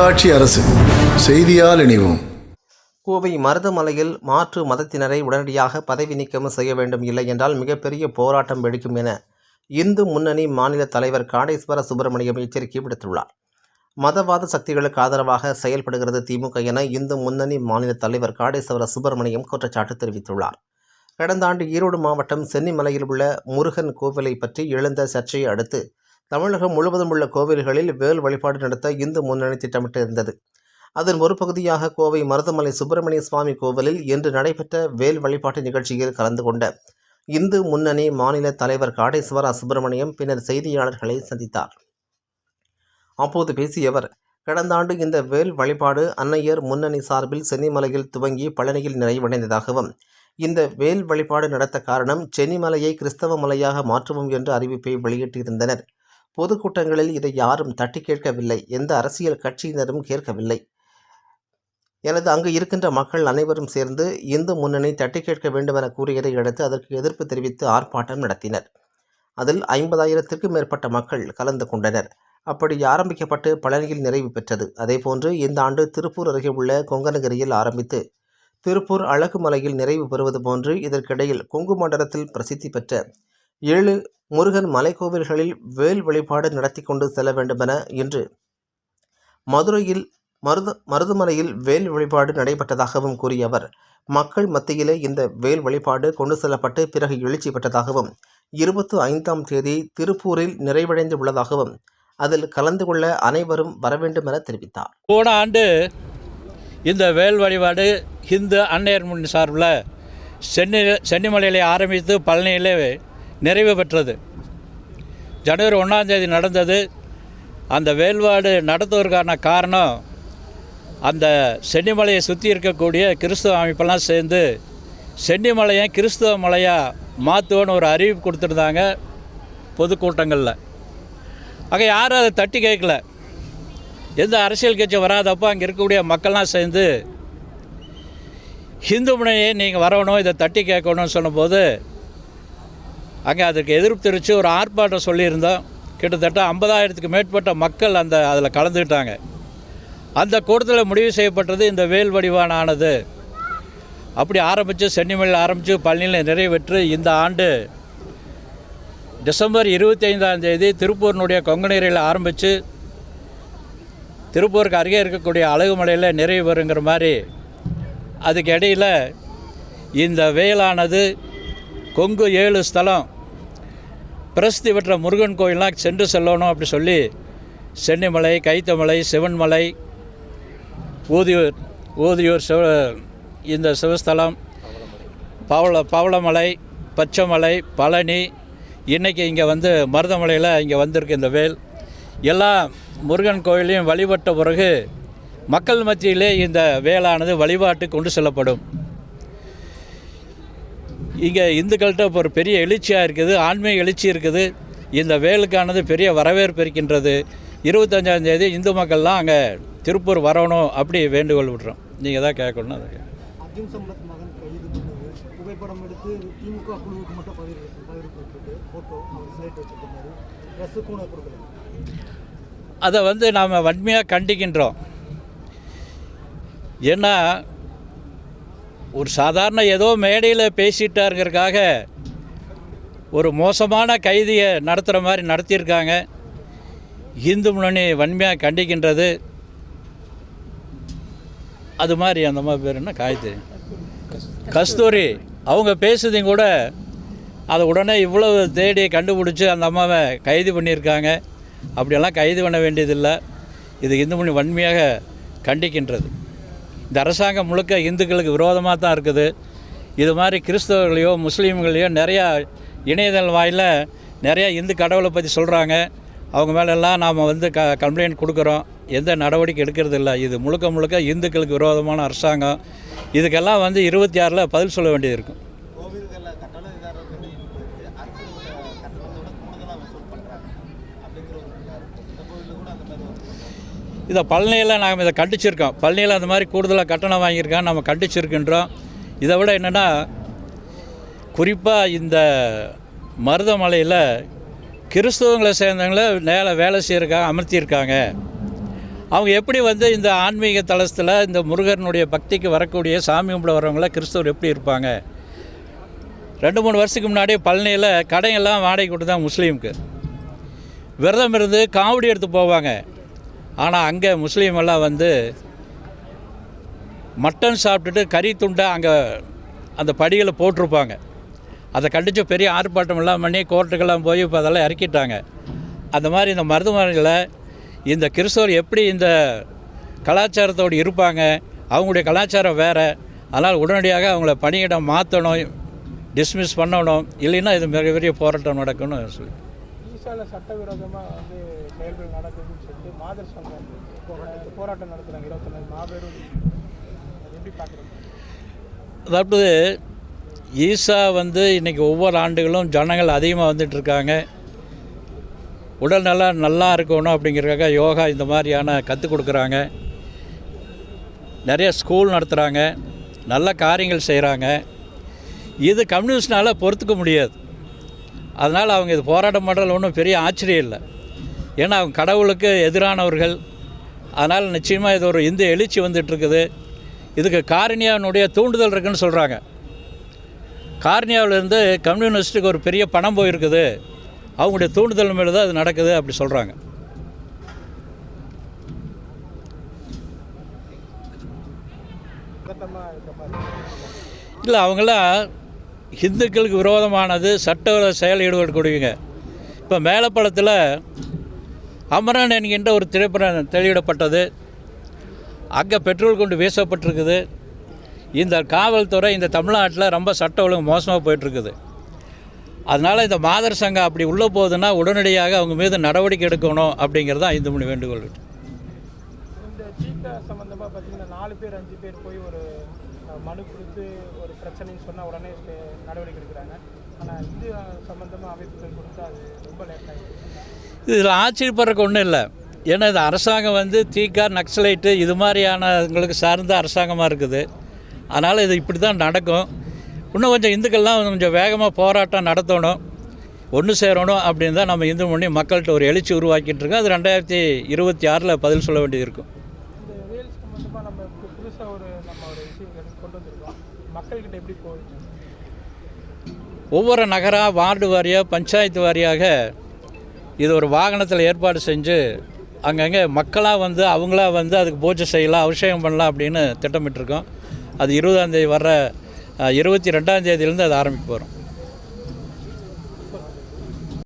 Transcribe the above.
உள்ளாட்சி அரசு. செய்தியால் இணைவோம். கோவை மருதமலையில் மாற்று மதத்தினரை உடனடியாக பதவி நீக்கம் செய்ய வேண்டும் இல்லை என்றால் மிகப்பெரிய போராட்டம் வெடிக்கும் என இந்து முன்னணி மாநில தலைவர் காடேஸ்வர சுப்பிரமணியம் எச்சரிக்கை விடுத்துள்ளார். மதவாத சக்திகளுக்கு ஆதரவாக செயல்படுகிறது திமுக என இந்து முன்னணி மாநில தலைவர் காடேஸ்வர சுப்பிரமணியம் குற்றச்சாட்டு தெரிவித்துள்ளார். கடந்த ஆண்டு ஈரோடு மாவட்டம் சென்னிமலையில் உள்ள முருகன் கோவிலை பற்றி எழுந்த சர்ச்சையை அடுத்து தமிழகம் முழுவதும் உள்ள கோவில்களில் வேல் வழிபாடு நடத்த இந்து முன்னணி திட்டமிட்டு இருந்தது அதன் ஒரு பகுதியாக கோவை மருதமலை சுப்பிரமணிய சுவாமி கோவிலில் இன்று நடைபெற்ற வேல் வழிபாட்டு நிகழ்ச்சியில் கலந்து கொண்ட இந்து முன்னணி மாநில தலைவர் காடேஸ்வரா சுப்பிரமணியம் பின்னர் செய்தியாளர்களை சந்தித்தார். அப்போது பேசிய அவர் கடந்த ஆண்டு இந்த வேல் வழிபாடு அன்னையர் முன்னணி சார்பில் சென்னிமலையில் துவங்கி பழனியில் நிறைவடைந்ததாகவும் இந்த வேல் வழிபாடு நடத்த காரணம் சென்னிமலையை கிறிஸ்தவ மலையாக மாற்றுவோம் என்ற அறிவிப்பை வெளியிட்டிருந்தனர். பொதுக்கூட்டங்களில் இதை யாரும் தட்டி கேட்கவில்லை. எந்த அரசியல் கட்சியினரும் கேட்கவில்லை. எனது அங்கு இருக்கின்ற மக்கள் அனைவரும் சேர்ந்து இந்து முன்னணி தட்டி கேட்க வேண்டும் என கூறியதை அடுத்து அதற்கு எதிர்ப்பு தெரிவித்து ஆர்ப்பாட்டம் நடத்தினர். அதில் ஐம்பதாயிரத்திற்கும் மேற்பட்ட மக்கள் கலந்து கொண்டனர். அப்படி ஆரம்பிக்கப்பட்டு பழனியில் நிறைவு பெற்றது. அதேபோன்று இந்த ஆண்டு திருப்பூர் அருகே உள்ள கொங்கனகிரியில் ஆரம்பித்து திருப்பூர் அழகுமலையில் நிறைவு பெறுவது போன்று இதற்கிடையில் கொங்கு மண்டலத்தில் பிரசித்தி பெற்ற ஏழு முருகன் மலைக்கோவில்களில் வேல் வழிபாடு நடத்தி கொண்டு செல்ல வேண்டுமென இன்று மதுரையில் மருது மருதுமலையில் வேல் வழிபாடு நடைபெற்றதாகவும் கூறிய அவர் மக்கள் மத்தியிலே இந்த வேல் வழிபாடு கொண்டு செல்லப்பட்டு பிறகு எழுச்சி பெற்றதாகவும் இருபத்து ஐந்தாம் தேதி திருப்பூரில் நிறைவடைந்து உள்ளதாகவும் அதில் கலந்து கொள்ள அனைவரும் வரவேண்டும் என தெரிவித்தார். போன ஆண்டு இந்த வேல் வழிபாடு ஹிந்து அன்னையர் முன் சார்பில் சென்னை சென்னிமலையில் ஆரம்பித்து பழனியிலே நிறைவு பெற்றது. ஜனவரி ஒன்றாந்தேதி நடந்தது. அந்த வேல்வாடு நடத்துவதற்கான காரணம் அந்த சென்னிமலையை சுற்றி இருக்கக்கூடிய கிறிஸ்துவ அமைப்பெல்லாம் சேர்ந்து சென்னிமலையை கிறிஸ்துவ மலையாக மாற்றுவோன்னு ஒரு அறிவிப்பு கொடுத்துருந்தாங்க பொதுக்கூட்டங்களில். ஆக யாரும் அதை தட்டி கேட்கல. எந்த அரசியல் கட்சி வராதப்போ அங்கே இருக்கக்கூடிய மக்கள்லாம் சேர்ந்து ஹிந்து முனையை நீங்கள் வரணும் இதை தட்டி கேட்கணும்னு சொன்னபோது அங்கே அதுக்கு எதிர்ப்பு தெரிவித்து ஒரு ஆர்ப்பாட்டம் சொல்லியிருந்தோம். கிட்டத்தட்ட ஐம்பதாயிரத்துக்கு மேற்பட்ட மக்கள் அந்த அதில் கலந்துக்கிட்டாங்க. அந்த கூட்டத்தில் முடிவு செய்யப்பட்டது இந்த வேல் வடிவான ஆனது அப்படி ஆரம்பித்து சென்னிமலையில் ஆரம்பித்து பழனியில் நிறைவேற்று இந்த ஆண்டு டிசம்பர் இருபத்தி ஐந்தாம் தேதி திருப்பூரினுடைய கொங்கநீரில் ஆரம்பித்து திருப்பூருக்கு அருகே இருக்கக்கூடிய அழகுமலையில் நிறைவு வருங்கிற மாதிரி அதுக்கு இடையில் இந்த வேலானது கொங்கு ஏழு ஸ்தலம். பிரசித்தி பெற்ற முருகன் கோயிலாம் சென்று செல்லணும் அப்படி சொல்லி சென்னிமலை கைத்தமலை சிவன்மலை ஊதியூர் ஊதியூர் சிவ இந்த சிவஸ்தலம் பவள பவளமலை பச்சைமலை பழனி இன்றைக்கி இங்கே வந்து மருதமலையில் இங்கே வந்திருக்கு இந்த வேல். எல்லா முருகன் கோயிலையும் வழிபட்ட பிறகு மக்கள் மத்தியிலே இந்த வேலானது வழிபாட்டு கொண்டு செல்லப்படும். இங்கே இந்துக்கள்கிட்ட இப்போ ஒரு பெரிய எழுச்சியாக இருக்குது ஆன்மீக எழுச்சி இருக்குது. இந்த வேலுக்கானது பெரிய வரவேற்பு இருக்கின்றது. இருபத்தஞ்சாம் தேதி இந்து மக்கள்லாம் அங்கே திருப்பூர் வரணும் அப்படி வேண்டுகோள் விடுறோம். நீங்கள் தான் கேட்கணும் அதை கேட்கணும். அர்ஜுன் சம்பத் மகன் கைது பண்ணது. புகைப்படம் எடுத்து திமுக குழுவுக்கு மட்டும் பகிர் பகிர்ந்துட்டு ஃபோட்டோ அவர் ஸ்லேட் வச்சுருந்தாரு ப்ரெஸ்ஸுக்கும் நான் கொடுக்கல. அதை வந்து நாம் வன்மையாக கண்டிக்கின்றோம். ஏன்னா ஒரு சாதாரண ஏதோ மேடையில் பேசிட்டாருங்கிறதுக்காக ஒரு மோசமான கைதியை நடத்துகிற மாதிரி நடத்தியிருக்காங்க. இந்து முன்னணி வன்மையாக கண்டிக்கின்றது. அது மாதிரி அந்த மாதிரி பேர் என்ன? காயத்ரி. கஸ்தூரி. அவங்க பேசுதையும் கூட அதை உடனே இவ்வளவு தேடி கண்டுபிடிச்சி அந்த அம்மாவை கைது பண்ணியிருக்காங்க. அப்படியெல்லாம் கைது பண்ண வேண்டியதில்லை. இது இந்து முன்னணி வன்மையாக கண்டிக்கின்றது. இந்த அரசாங்கம் முழுக்க இந்துக்களுக்கு விரோதமாக தான் இருக்குது. இது மாதிரி கிறிஸ்தவர்களையோ முஸ்லீம்களையோ நிறையா இணையதள வாயில நிறையா இந்து கடவுளை பற்றி சொல்கிறாங்க அவங்க மேலெல்லாம் நாம் வந்து க கம்ப்ளைண்ட் கொடுக்குறோம். எந்த நடவடிக்கை எடுக்கிறது இல்லை. இது முழுக்க முழுக்க இந்துக்களுக்கு விரோதமான அரசாங்கம். இதுக்கெல்லாம் வந்து இருபத்தி ஆறில் பதில் சொல்ல வேண்டியது இருக்கும். இதை பழனியில் நாம் இதை கண்டிச்சிருக்கோம். பழனியில் அந்த மாதிரி கூடுதலாக கட்டணம் வாங்கியிருக்கோம் நம்ம கண்டிச்சிருக்கின்றோம். இதை விட என்னென்னா குறிப்பாக இந்த மருதமலையில் கிறிஸ்தவங்களை சேர்ந்தவங்கள நேர வேலை செய்கிறக்காக அமர்த்தியிருக்காங்க. அவங்க எப்படி வந்து இந்த ஆன்மீக தலத்தில் இந்த முருகனுடைய பக்திக்கு வரக்கூடிய சாமி கும்பிட வரவங்கள கிறிஸ்தவர் எப்படி இருப்பாங்க? ரெண்டு மூணு வருஷத்துக்கு முன்னாடி பழனியில் கடையெல்லாம் வாடகை கொடுத்து தான் முஸ்லீமுக்கு. விரதம் இருந்து காவடி எடுத்து போவாங்க. ஆனால் அங்கே முஸ்லீம் எல்லாம் வந்து மட்டன் சாப்பிட்டுட்டு கறி துண்டை அங்கே அந்த படிகளை போட்டிருப்பாங்க. அதை கண்டித்து பெரிய ஆர்ப்பாட்டம் எல்லாம் பண்ணி கோர்ட்டுக்கெல்லாம் போய் இப்போ அதெல்லாம் இறக்கிட்டாங்க. அந்த மாதிரி இந்த மருத்துவமனையில் இந்த கிறிஸ்தவர் எப்படி இந்த கலாச்சாரத்தோடு இருப்பாங்க? அவங்களுடைய கலாச்சாரம் வேறு. அதனால் உடனடியாக அவங்கள பணியிடம் மாற்றணும் டிஸ்மிஸ் பண்ணணும். இல்லைன்னா இது மிகப்பெரிய போராட்டம் நடக்கும்னு சொல்லி. ஈசால சட்டவிரோதமாக வந்து செயல்கள் நடக்குதுன்னு சொல்லிட்டு மாதர் சங்கம் போ- போராட்டம் நடத்துகிறாங்க இருபத்தொன்னு மாபெரும் எப்படி பார்க்குறோம் அதாவது ஈசா வந்து இன்றைக்கி ஒவ்வொரு ஆண்டுகளும் ஜனங்கள் அதிகமாக வந்துட்டுருக்காங்க உடல் நல்லா நல்லா இருக்கணும் அப்படிங்கிறக்காக யோகா இந்த மாதிரியான கற்றுக் கொடுக்குறாங்க. நிறைய ஸ்கூல் நடத்துகிறாங்க நல்ல காரியங்கள் செய்கிறாங்க இது கம்யூனிஸ்ட்னால் பொறுத்துக்க முடியாது. அதனால் அவங்க இது போராட்டம் பண்ணுறதுல ஒன்றும் பெரிய ஆச்சரியம் இல்லை. ஏன்னா அவங்க கடவுளுக்கு எதிரானவர்கள். அதனால் நிச்சயமாக இது ஒரு இந்து எழுச்சி வந்துட்டுருக்குது. இதுக்கு காரணியாவினுடைய தூண்டுதல் இருக்குதுன்னு சொல்கிறாங்க கார்னியாவிலேருந்து கம்யூனிஸ்ட்டுக்கு ஒரு பெரிய பணம் போயிருக்குது. அவங்களுடைய தூண்டுதல் மேலே தான் அது நடக்குது அப்படி சொல்கிறாங்க இல்லை அவங்களாம் இந்துக்களுக்கு விரோதமானது சட்டவிரோத செயல் ஈடுபடக்கூடியவங்க இப்போ மேலப்பழத்தில் அமரன் என்கின்ற ஒரு திரைப்படம் வெளியிடப்பட்டது. அங்கே பெட்ரோல் கொண்டு வீசப்பட்டிருக்குது. இந்த காவல்துறை இந்த தமிழ்நாட்டில் ரொம்ப சட்ட ஒழுங்கு மோசமாக போயிட்டுருக்குது. அதனால் இந்த மாதர் சங்கம் அப்படி உள்ளே போகுதுன்னா உடனடியாக அவங்க மீது நடவடிக்கை எடுக்கணும் அப்படிங்கிறது தான் ஐந்து மணி வேண்டுகோள் இந்த சீட்டா சம்மந்தமாக பார்த்தீங்கன்னா நாலு பேர் அஞ்சு பேர் போய் ஒரு மனு கொடுத்து பிரச்சனைன்னு சொன்னால் உடனே நடவடிக்கை எடுக்கிறாங்க. ஆனால் இந்து சம்பந்தமாக அமைப்புகள் கொடுத்தா அது ரொம்ப லேட் ஆகிடுது இதில் ஆச்சரியப்படுறதுக்கு ஒன்றும் இல்லை. ஏன்னா இது அரசாங்கம் வந்து தீக்கா நக்சலைட்டு இது மாதிரியானவங்களுக்கு சார்ந்த அரசாங்கமாக இருக்குது. அதனால் இது இப்படி தான் நடக்கும். இன்னும் கொஞ்சம் இந்துக்கள்லாம் கொஞ்சம் வேகமாக போராட்டம் நடத்தணும். ஒன்று சேரணும் அப்படின்னு தான் நம்ம இந்து மொழி மக்கள்கிட்ட ஒரு எழுச்சி உருவாக்கிட்டு இருக்கோம். அது ரெண்டாயிரத்தி இருபத்தி ஆறில் பதில் சொல்ல வேண்டியது இருக்கும் இந்த வேல் சம்மந்தமாக நம்ம புதுசாக ஒரு நம்ம ஒரு விஷயம் எடுத்து கொண்டு வந்திருக்கோம் மக்கள்கிட்ட எப்படி போகுது? ஒவ்வொரு நகரா வார்டு வாரியாக பஞ்சாயத்து வாரியாக இது ஒரு வாகனத்தில் ஏற்பாடு செஞ்சு அங்கங்கே மக்களாக வந்து அவங்களா வந்து அதுக்கு பூஜை செய்யலாம் அபிஷேகம் பண்ணலாம் அப்படின்னு திட்டமிட்டிருக்கோம். அது இருபதாந்தேதி வர்ற இருபத்தி ரெண்டாம் தேதியிலேருந்து அது ஆரம்பிக்க போகிறோம்